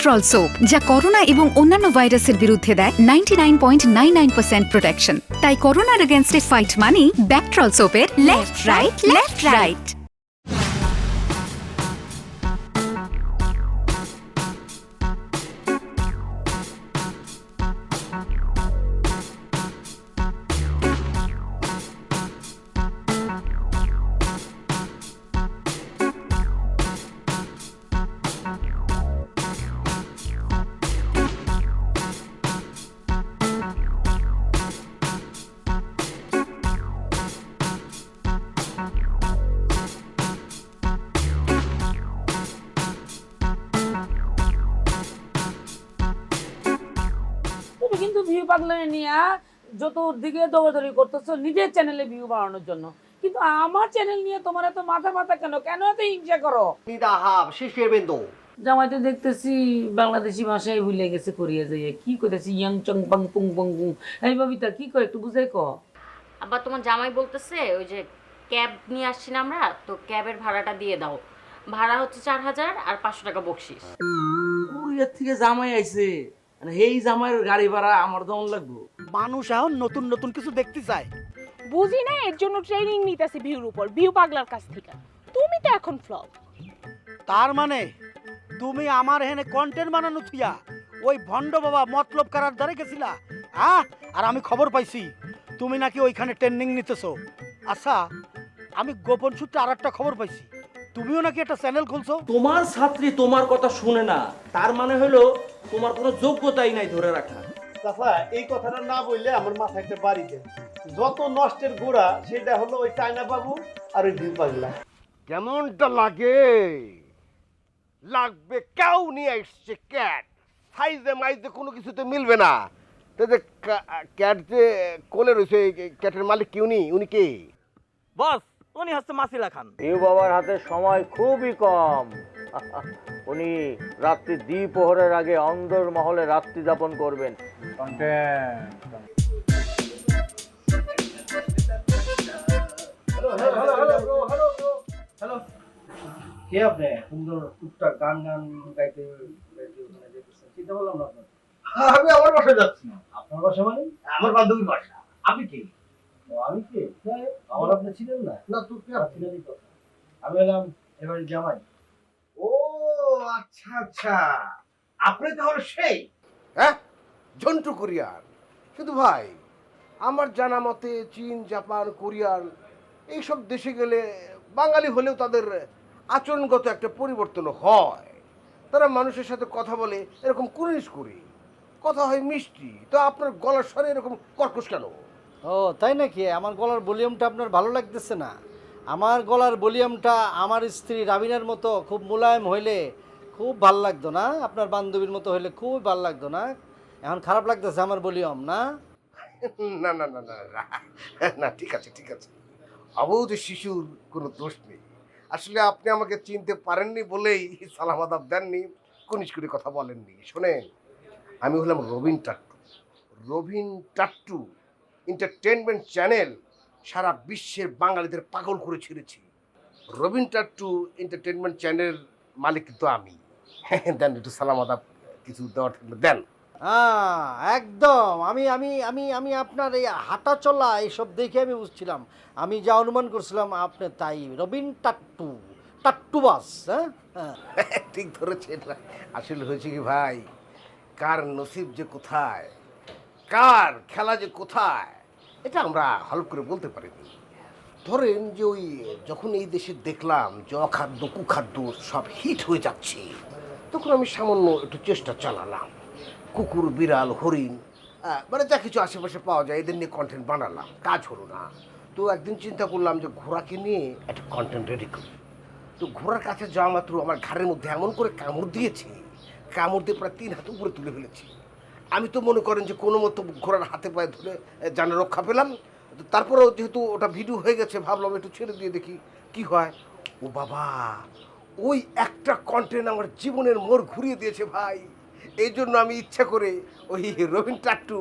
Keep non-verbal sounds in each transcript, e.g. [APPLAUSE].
Bactrol soap যা corona এবং অন্যান্য ভাইরাসের বিরুদ্ধে দেয় ninety nine point nine nine percent protection তাই করোনার এগেনস্টে ফাইট মানি Bactrol সোপের left right left right view পাগলে নিয়ে যত দিকে দৌড়াদৌড়ি করতেছো নিজের চ্যানেলে ভিউ বাড়ানোর জন্য। কিন্তু আমার চ্যানেল নিয়ে তোমার এত মাথা মাথা কেন? কেন এত হিংসা করো? নিদাহাব শিষ্যের বিন্দু। জামাইতে দেখতেছি বাংলাদেশি ভাষায় ভুলে গেছে করিয়া যাইয়া। কি কইতেছি? ইয়াং চং পাং পুং পং পুং। এই ববিতা কি কয় একটু বুঝাই ক আবার তোমার জামাই বলতেছে ওই যে ক্যাব নিয়ে আসছি না আমরা তো ক্যাবের ভাড়াটা দিয়ে দাও। ভাড়া হচ্ছে চার হাজার আর পাঁচশো টাকা বকশিস। কোরিয়ার থেকে জামাই আইছে। এই জামাইয়ের গাড়ি ভাড়া আমার দম লাগবো। মানুষ এখন নতুন নতুন কিছু দেখতে চায়। বুঝি না এর জন্য ট্রেনিং নিতেছি ভিউর উপর ভিউ পাগলার কাছ থেকে। তুমি তো এখন ফ্লপ তার মানে তুমি আমার এখানে কন্টেন্ট বানানো থিয়া ওই ভণ্ড বাবা মতলব করার দ্বারে গেছিলা? হ্যাঁ আর আমি খবর পাইছি তুমি নাকি ওইখানে ট্রেনিং নিতেছো। আচ্ছা আমি গোপন সূত্রে আর একটা খবর পাইছি। তুমিও নাকি একটা চ্যানেল খুলছো? তোমার ছাত্রী তোমার কথা শুনে না তার মানে হলো তোমার কোনো যোগ্যতাই নাই ধরে রাখা। চাচা এই কথাটা না বললে আমার মাথা একটা বাড়ি দেয়। যত নষ্টের গোড়া সেটা হলো ওই টাইনা বাবু আর ওই ভিউ পাগলা কেমনটা লাগে লাগবে কেউ নিয়ে এসছে ক্যাট সাইজে মাইজে কোনো কিছুতে মিলবে না। তো যে ক্যাট যে কোলে রয়েছে ক্যাটের মালিক কি উনি? উনি কে? বস উনি হচ্ছে মাসিলা খান। ইউ বাবার হাতে সময় খুবই কম। উনি রাত্রি দ্বিপ্রহরের আগে অন্দর মহলে রাত্রি যাপন করবেন। কে আপনি? সুন্দর টুকটাক গান গান গাইতে গাইতে চিন্তা করলাম না আপনার। আমি আমার বাসায় যাচ্ছি আপনার বাসা মানে? আমার বান্ধবীর বাসা। আপনি কে? আমি কে? আমার আপনি ছিলেন না? না তুই কে? ছিলেনই আমি এলাম এবারে জামাই। আচ্ছা আচ্ছা। আপনি তাহলে সেই? হ্যাঁ? ঝন্টু কোরিয়ান। কিন্তু ভাই আমার জানা মতে চীন জাপান কোরিয়ান এইসব দেশে গেলে বাঙালি হলেও তাদের আচরণগত একটা পরিবর্তন হয়। তারা মানুষের সাথে কথা বলে এরকম কুরিশ করে। কথা হয় মিষ্টি তো আপনার গলার স্বরে এরকম কর্কশ কেন? ও তাই নাকি? আমার গলার ভলিউমটা আপনার ভালো লাগতেছে না? আমার গলার ভলিউমটা আমার স্ত্রী রাবিনার মতো খুব মোলায়েম হইলে খুব ভালো লাগতো না? আপনার বান্ধবীর মতো হইলে খুব ভালো লাগতো না? এখন খারাপ লাগতেছে আমার ভলিউম, না? না না না না না না, ঠিক আছে ঠিক আছে। অবৌধ শিশুর কোনো দোষ নেই। আসলে আপনি আমাকে চিনতে পারেননি বলেই সালাম আদাব দেননি কনিষ্ঠ করে কথা বলেননি। শোনেন, আমি হলাম রবিন টাট্টু। রবিন টাট্টু এন্টারটেনমেন্ট চ্যানেল সারা বিশ্বের বাঙালিদের পাগল করে ছেড়েছি। রবিন টাট্টু এন্টারটেনমেন্ট চ্যানেল মালিক কিন্তু আমি। [LAUGHS] দেন একটু সালাম আদাব কিছু দেওয়ার থাকলে দেন। হ্যাঁ একদম। আমি আমি আমি আমি আপনার এই হাঁটা চলা এইসব দেখে আমি বুঝছিলাম। আমি যা অনুমান করছিলাম আপনি তাই। রবিন টাট্টু টাট্টু বাস হ্যাঁ? হ্যাঁ। [LAUGHS] ঠিক ধরেছেন। আসলে হয়েছে কি ভাই? কার নসিব যে কোথায়? কার খেলা যে কোথায়? এটা আমরা হলপ করে বলতে পারিনি। ধরেন যে ওই যখন এই দেশে দেখলাম যে অখাদ্য কুখাদ্য সব হিট হয়ে যাচ্ছে। তখন আমি সামান্য একটু চেষ্টা চালালাম। কুকুর, বিড়াল, হরিণ মানে যা কিছু আশেপাশে পাওয়া যায়, এদের নিয়ে কন্টেন্ট বানালাম। কাজ হলো না। তো একদিন চিন্তা করলাম যে ঘোড়াকে নিয়ে একটা কন্টেন্ট রেডি করি। তো ঘোড়ার কাছে যাওয়া মাত্র আমার ঘাড়ের মধ্যে এমন করে কামড় দিয়েছে, কামড় দিয়ে প্রায় তিন হাত উপরে তুলে ফেলেছি। আমি তো মনে করেন যে কোনো মতো ঘোড়ার হাতে পায়ে ধরে জানে রক্ষা পেলাম। তো তারপরেও যেহেতু ওটা ভিডিও হয়ে গেছে, ভাবলাম একটু ছেড়ে দিয়ে দেখি কি হয়। ও বাবা ওই একটা কন্টেন্ট আমার জীবনের মোড় ঘুরিয়ে দিয়েছে ভাই। এই জন্য আমি ইচ্ছা করে ওই রবীন টাট্টু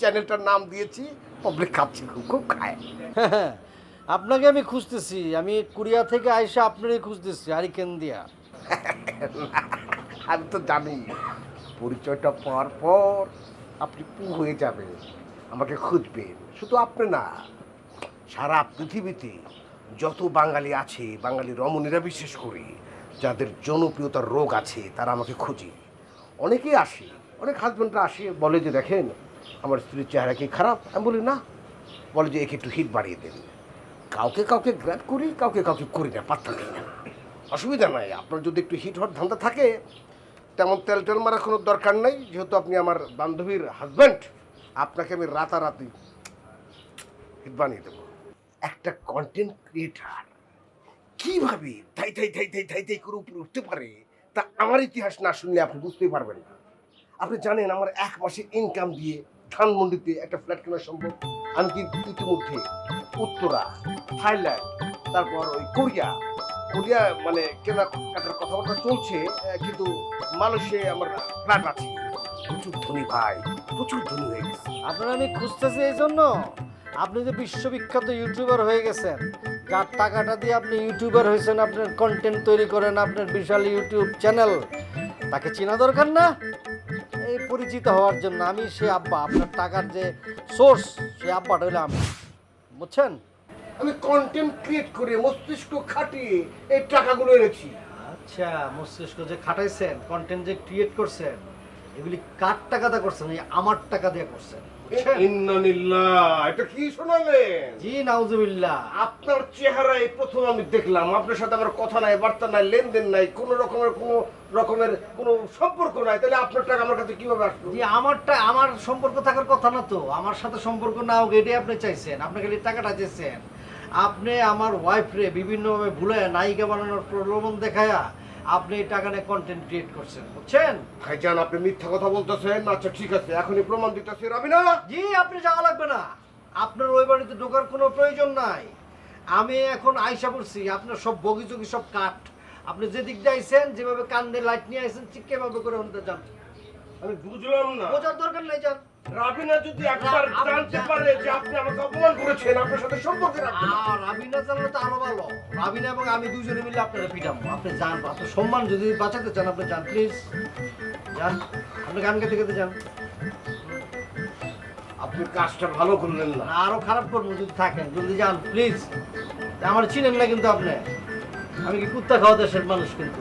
চ্যানেলটার নাম দিয়েছি পাবলিক খাচ্ছে খুব খুব খায়। হ্যাঁ, আপনাকে আমি খুঁজতেছি। আমি কুরিয়া থেকে আইসা আপনারই খুঁজতেছি হারিকেন দিয়া। [LAUGHS] আমি তো জানি পরিচয়টা পাওয়ার পর আপনি পু হয়ে যাবেন আমাকে খুঁজবেন। শুধু আপনি না সারা পৃথিবীতে যত বাঙালি আছে, বাঙালি রমণীরা বিশেষ করে, যাদের জনপ্রিয়তার রোগ আছে, তারা আমাকে খোঁজে। অনেকেই আসে, অনেক হাজব্যান্ডরা আসে, বলে যে, দেখেন, আমার স্ত্রীর চেহারা কি খারাপ? আমি বলি, না। বলে যে, একে একটু হিট বাড়িয়ে দেন। কাউকে কাউকে গ্র্যাপ করি, কাউকে কাউকে করি না, পাত্তা দিই না। অসুবিধা নাই, আপনার যদি একটু হিট হওয়ার ধান্দা থাকে, তেমন তেল টেল মারার কোনো দরকার নাই। যেহেতু আপনি আমার বান্ধবীর হাজব্যান্ড আপনাকে আমি রাতারাতি হিট বানিয়ে দেবো। একটা কন্টেন্ট ক্রিয়েটার কীভাবে থাই থাই থাই থাই থাই থাই করে উপরে উঠতে পারে তা আমার ইতিহাস না শুনলে আপনি বুঝতেই পারবেন না। আপনি জানেন আমার এক মাসের ইনকাম দিয়ে ধানমন্ডিতে একটা ফ্ল্যাট কেনা সম্ভব। আমি কিন্তু ইতিমধ্যে উত্তরা, থাইল্যান্ড, তারপর ওই কোরিয়া কোরিয়া মানে কেনা কাটার কথাবার্তা চলছে কিন্তু মানুষে আমার ফ্ল্যাট আছে। প্রচুর ধনী ভাই, প্রচুর ধনী হয়ে গেছে। আপনার আমি খুঁজতেছি এই জন্য। আপনি যে বিশ্ববিখ্যাত ইউটিউবার হয়ে গেছেন যার টাকাটা দিয়ে আপনি ইউটিউবার হয়েছেন আপনার কন্টেন্ট তৈরি করেন আপনার বিশাল ইউটিউব চ্যানেল তাকে চেনা দরকার না? এই পরিচিত হওয়ার জন্য আমি সে আব্বা আপনার টাকার যে সোর্স সে আব্বাটা হইলে আমি। বুঝছেন? আমি কন্টেন্ট ক্রিয়েট করে মস্তিষ্ক খাটিয়ে এই টাকাগুলো এনেছি। আচ্ছা মস্তিষ্ক যে খাটাইছেন কন্টেন্ট যে ক্রিয়েট করছেন এগুলি কার টাকা দিয়ে করছেন? এই আমার টাকা দিয়ে করছেন। এটা কি শোনালেন? জি নাউজুবিল্লাহ। আপনার চেহারা এই প্রথম আমি দেখলাম আপনার সাথে আমার কথা নাই বার্তা নাই লেনদেন নাই কোনো রকমের কোনো রকমের কোনো সম্পর্ক নাই তাহলে আপনার টাকা আমার কাছে কীভাবে আসলো? জি আমারটা আমার সম্পর্ক থাকার কথা না তো আমার সাথে সম্পর্ক নাও এটাই আপনি চাইছেন আপনি খালি টাকাটা চেয়েছেন। আপনি আমার ওয়াইফরে বিভিন্নভাবে ভুলে নায়িকা বানানোর প্রলোভন দেখায়া আপনি এই টাকা নিয়ে কন্টেন্ট ক্রিয়েট করছেন বুঝছেন? ভাইজান আপনি মিথ্যা কথা বলতেছেন। আচ্ছা ঠিক আছে এখনই প্রমাণ দিতেছি রবিনা জি আপনি যাওয়া লাগবে না। আপনার ওই বাড়িতে ঢোকার কোনো প্রয়োজন নাই। আমি এখন আইসা পড়ছি আপনার সব বগিচগি সব কাঠ। আপনি যে দিক দিয়ে যেভাবে কান্দে লাইট নিয়ে আইছেন ঠিক কেভাবে করে হতে যান আমি বুঝলাম না। বোঝার দরকার নেই যান রাবিনা যদি একবার আপনি জানতে পারে যে আপনি আমাকে অপমান করেছেন আপনার সাথে সম্পর্ক রাখবেন রাবিনা জানলে তো আরও ভালো। রাবিনা এবং আমি দুজনে মিলে আপনারা পিটাবো। আপনি যান আপনার সম্মান যদি বাঁচাতে চান আপনি যান প্লিজ যান আপনি গান গাইতে গাইতে যান। আপনি কাজটা ভালো করলেন না। না, আরও খারাপ করব যদি থাকেন জলদি যান প্লিজ আমার চিনেন না কিন্তু আপনি। আমি কি কুত্তা খাওয়া দেশের মানুষ কিন্তু।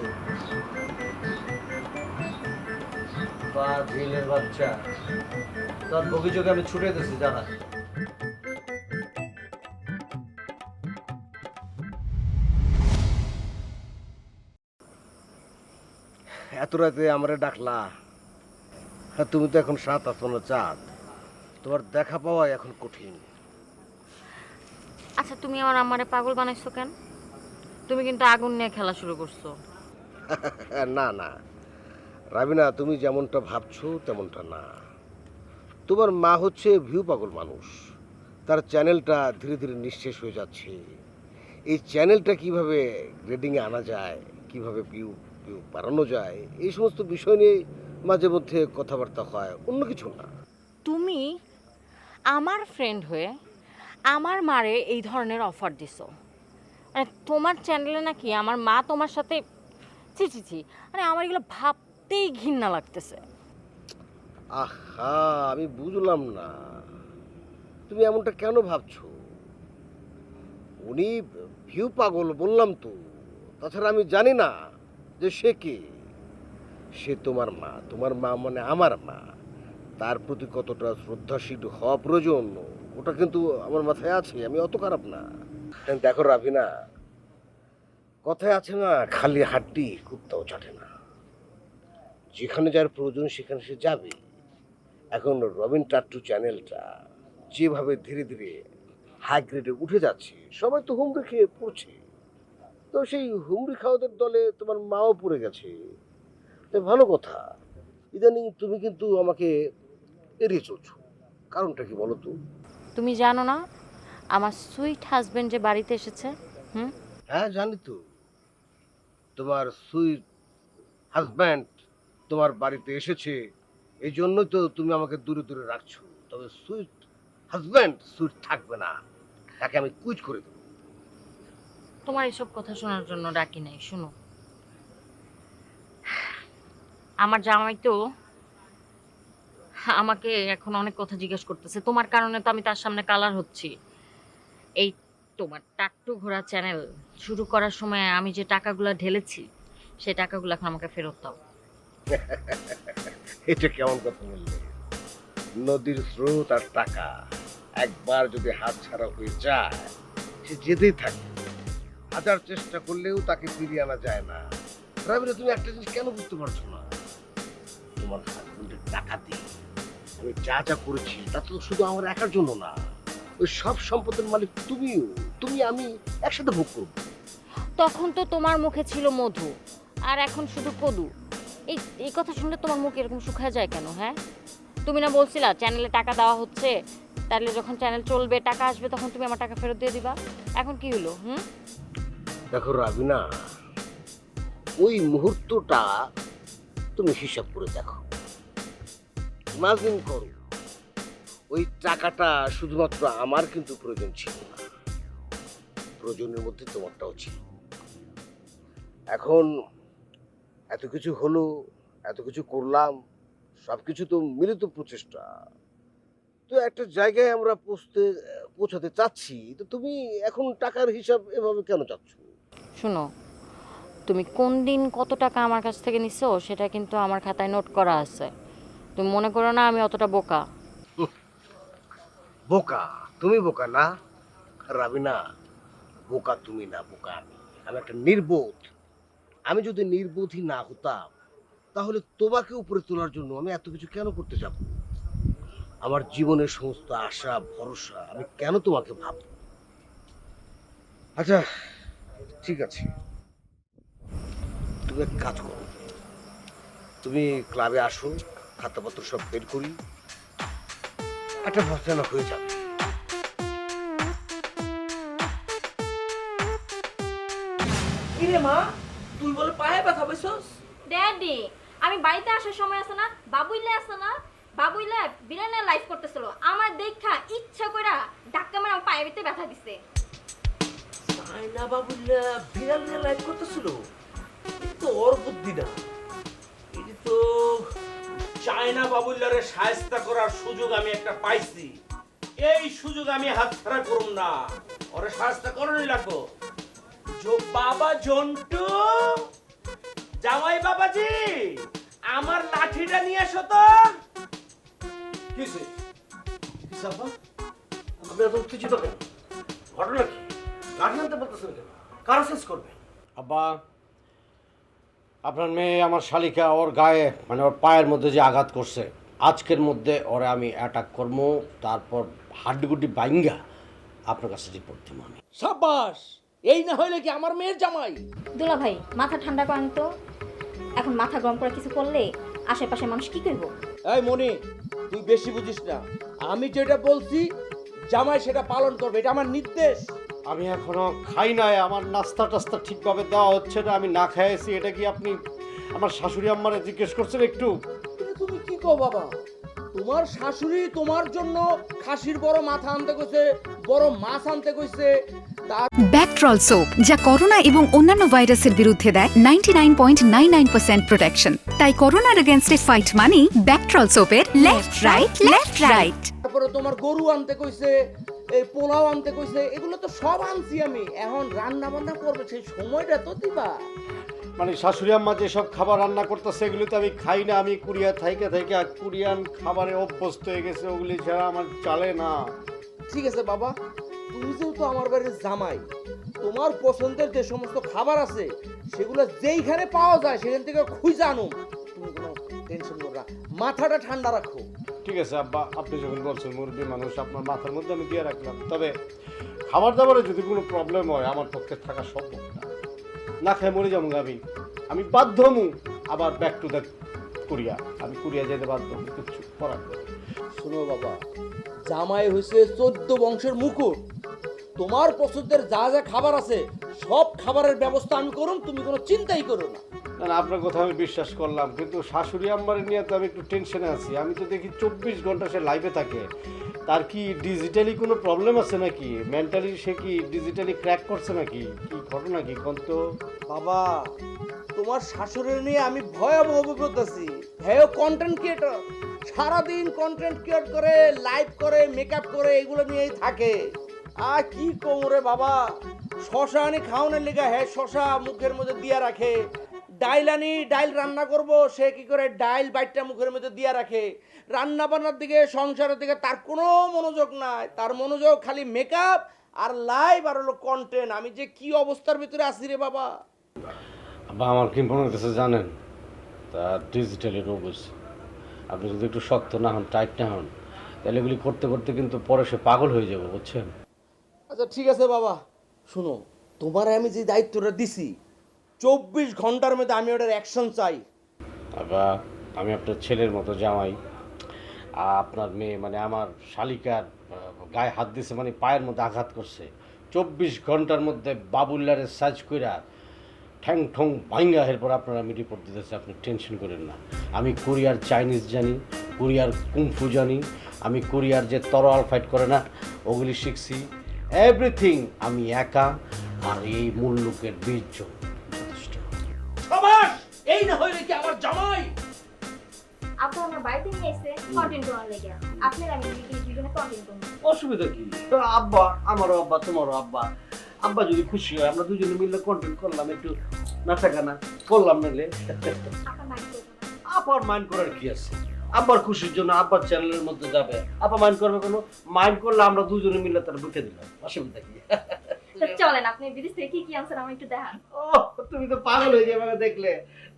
বাচ্চা। তোর অভিযোগে আমি ছুটে দিচ্ছি যারা এত রাতে আমারে ডাকলা। হ্যাঁ তুমি তো এখন সাত আসমানের চাঁদ। তোমার দেখা পাওয়া এখন কঠিন। আচ্ছা তুমি আমার আমারে পাগল বানাইছো কেন? তুমি কিন্তু আগুন নিয়ে খেলা শুরু করছ। [LAUGHS] না না। রাবিনা তুমি যেমনটা ভাবছ তেমনটা না। তোমার মা হচ্ছে ভিউ পাগল মানুষ। তার চ্যানেলটা ধীরে ধীরে নিঃশেষ হয়ে যাচ্ছে। এই চ্যানেলটা কীভাবে গ্রেডিংয়ে আনা যায়, কীভাবে ভিউ ভিউ বাড়ানো যায়, এই সমস্ত বিষয় নিয়ে মাঝে মধ্যে কথাবার্তা হয়, অন্য কিছু না। তুমি আমার ফ্রেন্ড হয়ে আমার মারে এই ধরনের অফার দিছো। মানে তোমার চ্যানেলে নাকি আমার মা তোমার সাথে ছি মানে আমার এগুলো ভাবতেই ঘৃণা লাগতেছে। আহা, আমি বুঝলাম না। তুমি এমনটা কেন ভাবছ? উনি ভিউ পাগল বললাম তো। তাছাড়া আমি জানি না যে সে কে। সে তোমার মা তোমার মা মানে আমার মা। তার প্রতি কতটা শ্রদ্ধাশীল হওয়া প্রয়োজন, ওটা কিন্তু আমার মাথায় আছে, আমি অত খারাপ না। দেখো রাভিনা, কথায় আছে না, খালি হাড্ডি কুত্তাও চাটে না। যেখানে যার প্রয়োজন সেখানে সে যাবে। এখন রবিন টাট্টু চ্যানেলটা যেভাবে ধীরে ধীরে হাই গ্রেডে উঠে যাচ্ছে সবাই তো হুমড়ি খেয়ে পড়ছে। তো সেই হুমড়ি খাওয়াদের দলে তোমার মাও পড়ে গেছে। তো ভালো কথা। ইদানিং তুমি কিন্তু আমাকে এড়িয়ে চলছো। কারণটা কি বলো তো? তুমি জানো না আমার সুইট হাজবেন্ড যে বাড়িতে এসেছে হুম? হ্যাঁ জানি তো। তোমার সুইট হাজব্যান্ড তোমার বাড়িতে এসেছে এই জন্যই তো তুমি আমাকে দূরে দূরে রাখছো। তবে সুইট হাজব্যান্ড সুইট থাকবে না। তাকে আমি কুইট করে দেবো। তোমার এসব কথা শোনার জন্য ডাকি নাই শুনো। আমার জামাই তো আমাকে এখন অনেক কথা জিজ্ঞেস করতেছে। তোমার কারণে তো আমি তার সামনে কালার হচ্ছি। এই তোমার টাট্টু ঘোরা চ্যানেল শুরু করার সময় আমি যে টাকাগুলো ঢেলেছি সেই টাকাগুলো এখন আমাকে ফেরত দাও। [LAUGHS] এটা কেমন কথা বললে? নদীর স্রোত আর টাকা একবার যদি হাত ছাড়া হয়ে যায়, সে যেতেই থাকে হাজার চেষ্টা করলেও তাকে ফিরিয়ে আনা যায় না। রাবিনা তুমি একটা জিনিস কেন বুঝতে পারছ না? তোমার হাজবেন্ডের টাকা দিয়ে আমি যা যা করেছি, তা তো শুধু আমার একার জন্য না। ওই সব সম্পদের মালিক তুমিও। তুমি, আমি একসাথে ভোগ করব। তখন তো তোমার মুখে ছিল মধু, আর এখন শুধু কদু। এই এই কথা শুনলে তোমার মুখ এরকম শুকায় যায় কেন হ্যাঁ? তুমি না বলছিলা চ্যানেলে টাকা দেওয়া হচ্ছে, তাহলে যখন চ্যানেল চলবে, টাকা আসবে, তখন তুমি আমার টাকা ফেরত দিয়ে দিবা। এখন কি হলো, হুম? দেখো রাবিনা ওই মুহূর্তটা তুমি হিসাব করে দেখো। ইমাজিন করো, ওই টাকাটা শুধুমাত্র আমার কিন্তু প্রয়োজন ছিল না, প্রয়োজনের মধ্যে তোমারটাও ছিল। এখন এত কিছু হলো এত কিছু করলাম সব কিছু তো মিলিত প্রচেষ্টা। তো একটা জায়গায় আমরা পৌঁছতে পৌঁছাতে চাচ্ছি তো তুমি এখন টাকার হিসাব এভাবে কেন চাচ্ছ? শোনো তুমি কোন দিন কত টাকা আমার কাছ থেকে নিছো সেটা কিন্তু আমার খাতায় নোট করা আছে। তুমি মনে করো না আমি অতটা বোকা। বোকা? তুমি বোকা না? রাবিনা বোকা তুমি না বোকা আমি। আমি একটা নির্বোধ। আমি যদি নির্বোধী না হতাম, তাহলে তোমাকে উপরে তোলার জন্য আমি এত কিছু কেন করতে যাব? আমার জীবনের সমস্ত আশা, ভরসা আমি কেন তোমাকে ভাব আচ্ছা ঠিক আছে। তুমি এক কাজ করো। তুমি ক্লাবে আসো, খাতাপত্র সব বের করি। একটা ভর্সনা হয়ে যাবে। মা? তুই বলে পায়ে ব্যথা পাইছস? ড্যাডি আমি বাড়িতে আসার সময় আছে না বাবুইলে আছে না বাবুইলে বিরিয়ানি লাইভ করতেছিল। আমার দেখা ইচ্ছা কইরা ধাক্কা মেরে আমার পায়ের ভিতরে ব্যথা দিছে। আয়না বাবুল্লা বিড়াল নিয়ে লাইভ করতেছিল তো ওর বুদ্ধি না। এটা তো চায়না বাবুল্লারে সায়স্তা করার সুযোগ আমি একটা পাইছি। এই সুযোগ আমি হাতছাড়া করুম না। ওরে সায়স্তা করণই লাগবো জো বাবা জন্টু। জামাই বাবাজি আমার লাঠিটা নিয়ে এসো তো। কিসে আপনি এত উত্তেজিত কেন ঘটনা কি? লাঠি আনতে বলতেছেন কেন? কারা শেষ করবে? আব্বা আপনার মেয়ে আমার শালিকা ওর গায়ে মানে ওর পায়ের মধ্যে যে আঘাত করছে আজকের মধ্যে ওরে আমি অ্যাটাক করব তারপর হাড্ডিগুড্ডি বাইঙ্গা আপনার কাছে রিপোর্ট দিব আমি সাবাস এই না হইলে কি আমার মেয়ের জামাই? দুলা ভাই মাথা ঠান্ডা করেন তো। এখন মাথা গরম করে কিছু করলে আশেপাশে মানুষ কি করব? এই মনি তুই বেশি বুঝিস না। আমি যেটা বলছি জামাই সেটা পালন করবে এটা আমার নির্দেশ। আমি এখনও খাই নাই আমার নাস্তা টাস্তা ঠিকভাবে দেওয়া হচ্ছে না আমি না খাইছি এটা কি আপনি আমার শাশুড়ি আম্মারে জিজ্ঞেস করছেন একটু? তুমি কি কো বাবা? তোমার শাশুড়ি তোমার জন্য খাসির বড় মাথা আনতে কইছে বড় মাছ আনতে কইছে ব্যাকট্রল সোপ যা করোনা এবং অন্যান্য ভাইরাসের বিরুদ্ধে দেয় ninety nine point nine nine percent protection তাই করোনার এগেনস্টে ফাইট মানি ব্যাকট্রল সোপের লেফট রাইট লেফট রাইট তারপরে তোমার গরু আনতে কইছে এই পোলাও আনতে কইছে এগুলো তো সব আনছি আমি। এখন রান্না বান্না করবে সেই সময়টা তো দিবা। মানে শাশুড়ি আম্মা যেসব খাবার রান্না করতেছে এগুলো তো আমি খাই না আমি কুরিয়া থাইকে থাইকে আর কুরিয়ান খাবারে অভ্যস্ত হয়ে গেছে ওগুলি ছাড়া আমার চলে না। ঠিক আছে বাবা তুমি যেহেতু আমার বাড়ির জামাই। তোমার পছন্দের যে সমস্ত খাবার আছে, সেগুলো যেইখানে পাওয়া যায় সেখান থেকে খুঁজে আনো। তুমি কোনো টেনশন করো না। মাথাটা ঠান্ডা রাখো। ঠিক আছে, আব্বা, আপনি যখন বলছেন, মুরব্বী মানুষ, আপনার মাথার মধ্যে আমি দিয়ে রাখলাম। তবে খাবার দাবারে যদি কোনো প্রবলেম হয়, আমার পক্ষে থাকা সম্ভব না। না খেয়ে মরে যাব আমি। আমি বাধ্য হমু আবার ব্যাক টু দ্য কুরিয়া আমি কুরিয়া যেতে বাধ্য কিচ্ছু করার। শোনো বাবা, জামাই হয়েছে চোদ্দ বংশের মুকুট। তোমার পছন্দের যা যা খাবার আছে সব খাবারের ব্যবস্থা আমি করুন তুমি কোনো চিন্তাই করো না। না না আপনার কথা আমি বিশ্বাস করলাম কিন্তু শাশুড়ি আম্মারে নিয়ে তো আমি একটু টেনশনে আছি। আমি তো দেখি চব্বিশ ঘণ্টা সে লাইভে থাকে। তার কি ডিজিটালি কোনো প্রবলেম আছে নাকি? মেন্টালি সে কি ডিজিটালি ক্র্যাক করছে নাকি? কি ঘটনা কি কোন তো বাবা তোমার শাশুড়ি নিয়ে আমি ভয়াবহ অভিজ্ঞতা আছি। হ্যাঁ কন্টেন্ট ক্রিয়েটর সারাদিন কন্টেন্ট ক্রিয়েট করে লাইভ করে মেকআপ করে এগুলো নিয়েই থাকে। আর কি কোমরে বাবা? শশা আনি খাওয়ানোর লেগে হ্যাঁ শশা মুখের মধ্যে দিয়ে রাখে। ডাইল আনি, ডাইল রান্না করব, সে কি করে ডাইল বাইটটা মুখের মধ্যে দিয়ে রাখে। রান্না বান্নার দিকে, সংসারের দিকে তার কোনো মনোযোগ নাই। তার মনোযোগ খালি মেকআপ আর লাইভ আর হলো কন্টেন্ট আমি যে কি অবস্থার ভিতরে আছি রে বাবা? বা আমার কি মনে হচ্ছে জানেন? তা ডিজিটালি হচ্ছে। আপনি যদি একটু শক্ত না হন টাইট না হন, তাহলে এগুলি করতে করতে কিন্তু পরে সে পাগল হয়ে যাবে, বুঝছেন? আচ্ছা ঠিক আছে বাবা। শুনো, তোমার আমি যে দায়িত্বটা দিছি, চব্বিশ ঘণ্টার মধ্যে আমি ওটার অ্যাকশন চাই। বা আমি আপনার ছেলের মতো জামাই। আপনার মেয়ে মানে আমার শালিকার গায়ে হাত দিছে মানে পায়ের মধ্যে আঘাত করছে। চব্বিশ ঘণ্টার মধ্যে বাবুল্লারের সাজ কইরা ঠ্যাং ঠং ভাঙ্গা এরপর আপনারা আমি রিপোর্ট দিতেছে, আপনি টেনশন করেন না। আমি কোরিয়ার চাইনিজ জানি, কোরিয়ার কুমফু জানি, আমি কোরিয়ার যে তরোয়াল ফাইট করে না, ওগুলি শিখছি। এভরিথিং আমি একা আর এই মুল্লুকের যথেষ্ট সবাস! এই না হইলে কি আমার জামাই? আপু আমার বাড়িতে নিয়ে এসে কন্টেন্ট করার লেগে। আপনার আমি দুজনে কন্টেন্ট করব অসুবিধা কি? তো আব্বা আমারও আব্বা তোমারও আব্বা। আব্বা যদি খুশি হয় আমরা দুজনে মিলে কন্টেন্ট করলাম একটু নাচা গানা করলাম মিলে আপনার মাইন্ড করব মাইন্ড করার কি আছে? আব্বার খুশির জন্য আব্বার চ্যানেলের মধ্যে যাবে। আব্বা মাইন্ড করবে কোনো? মাইন্ড করলে আমরা দুজনে মিলে তার বুকে দিলাম। অসুবিধা কি? চলেন আপনি বিদেশ থেকে কি কি আনছেন আমার একটু দেখান। ও তুমি তো পাগল হয়ে যাবে আমাকে দেখলে।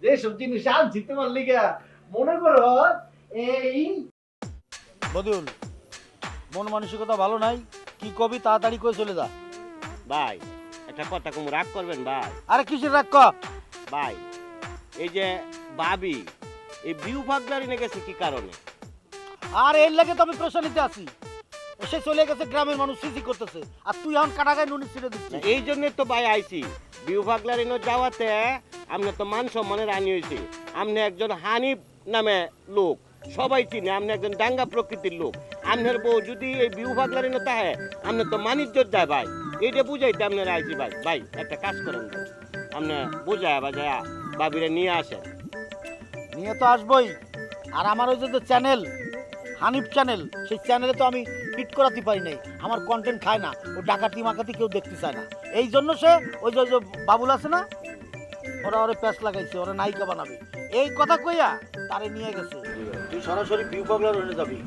যে সব জিনিস আনছি তোমার লিগা মনে করো এই বদুল মন মানসিকতা ভালো নাই? কি কবি তাড়াতাড়ি করে চলে যা। ভাই একটা কথা কম রাগ করবেন ভাই? আরে কিসের রাখ ক ভাই এই যে ভাবি এই বিউ ভাগদারি গেছে কি কারণে? আর এর লাগে তো আমি প্রশ্নিতে আছি। সে চলে গেছে গ্রামের মানুষ সিসি করতেছে। আর তুই এখন কাটাগায় নুনি ছিঁড়ে দিচ্ছিস। এই জন্য তো ভাই আইছি। বিউ ভাগলারি নো যাওয়াতে আপনি তো মান সম্মানের হানি হয়েছে আপনি একজন হানিফ নামে লোক। সবাই চিনে আপনি একজন ডাঙ্গা প্রকৃতির লোক। আপনার বউ যদি এই বিউ ভাগলারি নো তাহে আপনি তো মানিজ্যত যায় ভাই। এইটা বুঝাইতে আপনার আইছি ভাই। ভাই একটা কাজ করেন আপনি বুঝায় বাজায় বাবিরে নিয়ে আসেন। নিয়ে তো আসবই। আর আমার ওই যে চ্যানেল হানিফ চ্যানেল সেই চ্যানেলে তো আমি হিট করাতে পারি নাই। আমার কন্টেন্ট খায় না, ও ডাকাতি মাকাতি কেউ দেখতে চায় না। এই জন্য সে ওই যে ওই বাবুল আছে না, ওরা ওরে প্যাচ লাগাইছে, ওরা নায়িকা বানাবে। এই কথা কইয়া তারে নিয়ে গেছে। তুই সরাসরি বিউ পাগলার হয়ে যাবি।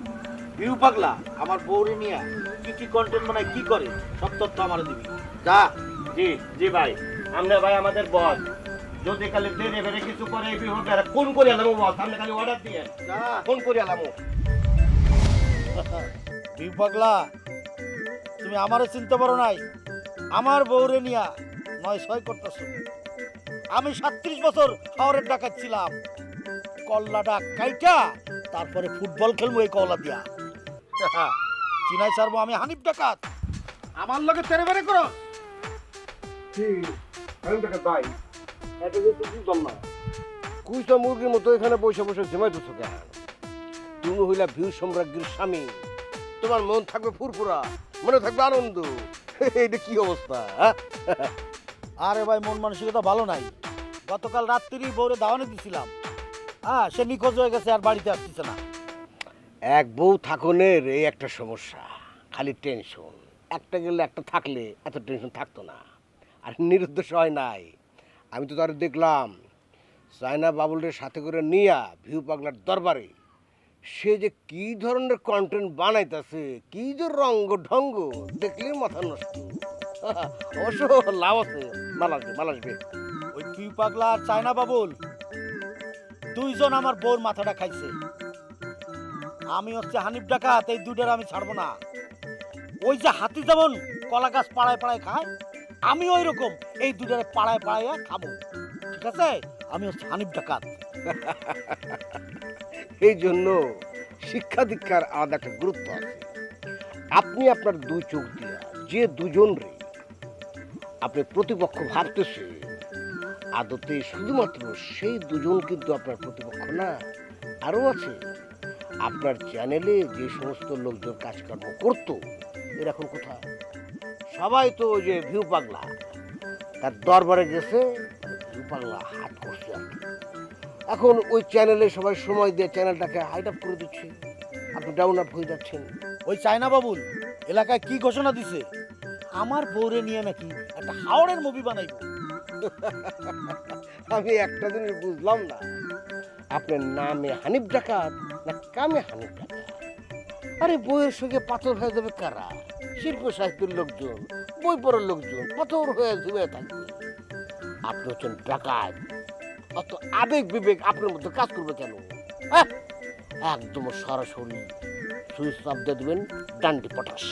বিউ পাগলা, আমার বউরে নিয়ে কি কি কন্টেন্ট বানায়, কি করে, সব তথ্য আমার দিবি। যা, জি জি ভাই। আমরা ভাই আমাদের বস যদি খালি দেরে বেড়ে কিছু করে এই বিহু কোন করে আলাম বস আপনি খালি অর্ডার দিয়ে। কোন করে আলামো ভিউ পাগলা তুমি আমারও চিনতে পারো নাই। আমার বউরে নিয়া নয় ছয় করতেছো। আমি সাতত্রিশ বছর শহরের ডাকাত ছিলাম। কল্লা ডাক কাইটা তারপরে ফুটবল খেলব এই কলা দিয়া। [LAUGHS] চিনাই সারবো আমি হানিফ ডাকাত। আমার লগে তেরে বেড়ে করো। ঠিক ভাই এটা যে বুঝলাম না। কুইটা মুরগির মতো এখানে বসে বসে ঝিমাইতেছ কেন? তুমি হইলা ভিউ সম্রাজ্ঞীর স্বামী। তোমার মন থাকবে ফুরফুরা মনে থাকবে আনন্দ। এটা কি অবস্থা হ্যাঁ? আরে ভাই মন মানসিকতা ভালো নাই। গতকাল রাত্রি বউরে দাওয়ানে দিছিলাম। হ্যাঁ সে নিখোঁজ হয়ে গেছে আর বাড়িতে আসতেছে না। এক বউ থাকনের এই একটা সমস্যা খালি টেনশন একটা গেলে একটা থাকলে এত টেনশন থাকতো না। আর নিরুদ্দেশ হয় নাই। আমি তো তার দেখলাম চায়না বাবুলের সাথে করে নিয়া ভিউ পাগলার দরবারে। সে যে কি ধরনের কন্টেন্ট বানাইতেছে, কি যে রঙ্গ ঢঙ্গ দেখলে মাথা নষ্ট। [LAUGHS] অবশ্য লাভ আছে, মাল আসবে ওই পিউ পাগলা চায়না বাবুল, দুইজন আমার বউর মাথাটা খাইছে। আমি হচ্ছে হানিফ ডাকাত, এই দুটার আমি ছাড়বো না। ওই যে হাতি যেমন কলা গাছ পাড়ায় পাড়ায় খায় আমি ওই রকম এই দুটারে পাড়ায় পাড়ায় খাব। ঠিক আছে? আমি হচ্ছে হানিফ ডাকাত। [LAUGHS] এই জন্য শিক্ষা দীক্ষার আলাদা একটা গুরুত্ব আছে। আপনি আপনার দুই চোখ দিয়া যে দুজন রে আপনি প্রতিপক্ষ ভাবতেছে, আদতে শুধুমাত্র সেই দুজন কিন্তু আপনার প্রতিপক্ষ না, আরও আছে। আপনার চ্যানেলে যে সমস্ত লোকজন কাজকর্ম করতো, এর এখন কোথায়? সবাই তো ওই যে ভিউ পাগলা। তার দরবারে গেছে ভিউ পাগলা হাত করছে। এখন ওই চ্যানেলে সবাই সময় দিয়ে চ্যানেলটাকে হাইট আপ করে দিচ্ছে আপনি ডাউন আপ হয়ে যাচ্ছেন। ওই চায়না বাবুল এলাকায় কি ঘোষণা দিছে? আমার বউরে নিয়ে নাকি একটা হাওড়ের মুভি বানাইবো। [LAUGHS] আমি একটা জিনিস বুঝলাম না। আপনার নামে হানিফ ডাকাত না কামে হানিফ ডাকাত? আরে বইয়ের সঙ্গে পাথর হয়ে যাবে কারা? শিল্প সাহিত্যের লোকজন, বই পড়ার লোকজন, পাথর হয়ে ঝুবে থাকবে আপনি হচ্ছেন ডাকাত। অত আবেগ বিবেক আপনার মধ্যে কাজ করবে কেন? হ্যাঁ? একদম সরাসরি সুইচ চাপ দিয়ে দেবেন ডান্ডি পটাশ।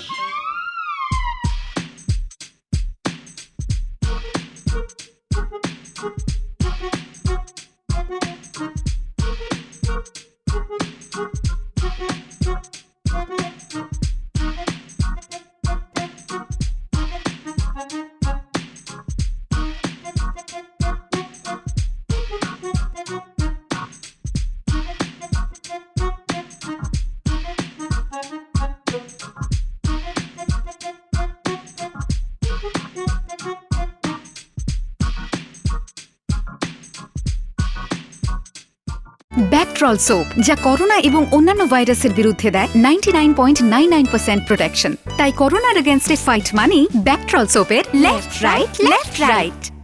ব্যাকট্রল সোপ যা করোনা এবং অন্যান্য ভাইরাসের বিরুদ্ধে দেয় ninety nine point nine nine protection তাই করোনার এগেনস্টে ফাইট মানি ব্যাকট্রল সোপের লেফট রাইট লেফট রাইট